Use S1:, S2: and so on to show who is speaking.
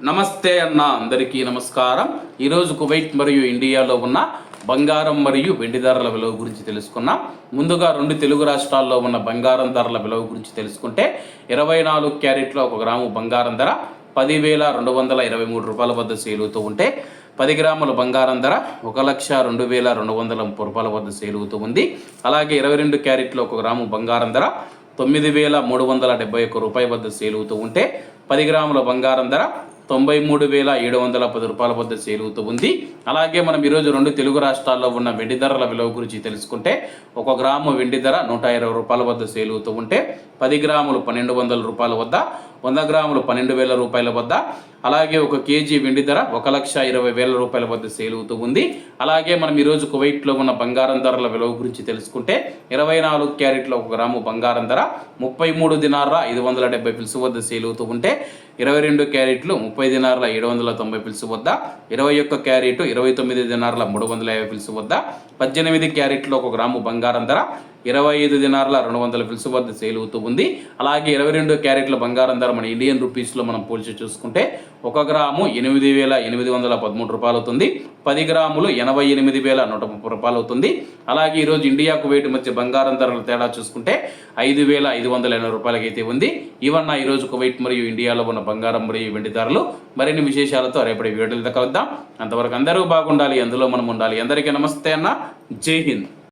S1: నమస్తే అన్న అందరికీ నమస్కారం. ఈరోజు కువైట్ మరియు ఇండియాలో ఉన్న బంగారం మరియు వెండి ధరల విలువ గురించి తెలుసుకున్నాం ముందుగా రెండు తెలుగు రాష్ట్రాల్లో ఉన్న బంగారం ధరల విలువ గురించి తెలుసుకుంటే ఇరవై నాలుగు క్యారెట్లో ఒక గ్రాము బంగారం ధర పదివేల రెండు వందల ఇరవై మూడు రూపాయల వద్ద సేలుతూ ఉంటే పది గ్రాముల బంగారం ధర ఒక లక్ష రెండు వేల రెండు వందల ముప్పై రూపాయల వద్ద సేలుగుతూ ఉంది. అలాగే ఇరవై రెండు క్యారెట్లో ఒక గ్రాము బంగారం ధర తొమ్మిది వేల మూడు వందల డెబ్బై ఒక్క రూపాయల వద్ద సేలుగుతూ ఉంటే పది గ్రాముల బంగారం ధర తొంభై మూడు వేల ఏడు వందల పది రూపాయల వద్ద సేలుతూ ఉంది. అలాగే మనం ఈరోజు రెండు తెలుగు రాష్ట్రాల్లో ఉన్న వెండి ధరల విలువ గురించి తెలుసుకుంటే ఒక గ్రాము వెండి ధర నూట ఇరవై రూపాయల వద్ద సేలుతూ ఉంటే పది గ్రాములు పన్నెండు వందల రూపాయల వద్ద వంద గ్రాములు పన్నెండు వేల రూపాయల వద్ద. అలాగే ఒక కేజీ వెండి ధర ఒక లక్ష ఇరవై వేల రూపాయల వద్ద సేలుతూ ఉంది. అలాగే మనం ఈరోజు కువైట్లో ఉన్న బంగారం ధరల విలువ గురించి తెలుసుకుంటే ఇరవై నాలుగు క్యారెట్ల ఒక గ్రాము బంగారం ధర ముప్పై మూడు దినార్ల ఐదు వందల డెబ్బై పిలుసు వద్ద సేలుతూ ఉంటే ఇరవై రెండు క్యారెట్లు ముప్పై దినార్ల ఏడు వందల తొంభై పిలుసు వద్ద ఇరవై ఒక్క క్యారెట్ ఇరవై తొమ్మిది దినార్ల మూడు వందల యాభై పిలుసు వద్ద పద్దెనిమిది క్యారెట్లు ఒక గ్రాము బంగారం ధర ఇరవై ఐదు దినార్ల రెండు వందల ఫిల్స్ వద్ద సేల్ అవుతూ ఉంది. అలాగే ఇరవై రెండు క్యారెట్ల బంగారం ధర మన ఇండియన్ రూపీస్లో మనం పోల్చి చూసుకుంటే ఒక గ్రాము ఎనిమిది వేల ఎనిమిది వందల పదమూడు రూపాయలు అవుతుంది. పది గ్రాములు ఎనభై ఎనిమిది వేల నూట ముప్పై రూపాయలు అవుతుంది. అలాగే ఈరోజు ఇండియాకు వేటి మధ్య బంగారం ధరల తేడా చూసుకుంటే ఐదు వేల ఐదు వందల ఎనభై రూపాయలకి అయితే ఉంది. ఈవన్న ఈరోజు కువైట్ మరియు ఇండియాలో ఉన్న బంగారం మరియు వెండి ధరలు. మరిన్ని విశేషాలతో రేపటి వీడియోలు కలుద్దాం. అంతవరకు అందరూ బాగుండాలి. అందులో మనం ఉండాలి. అందరికీ నమస్తే అన్న. జై హింద్.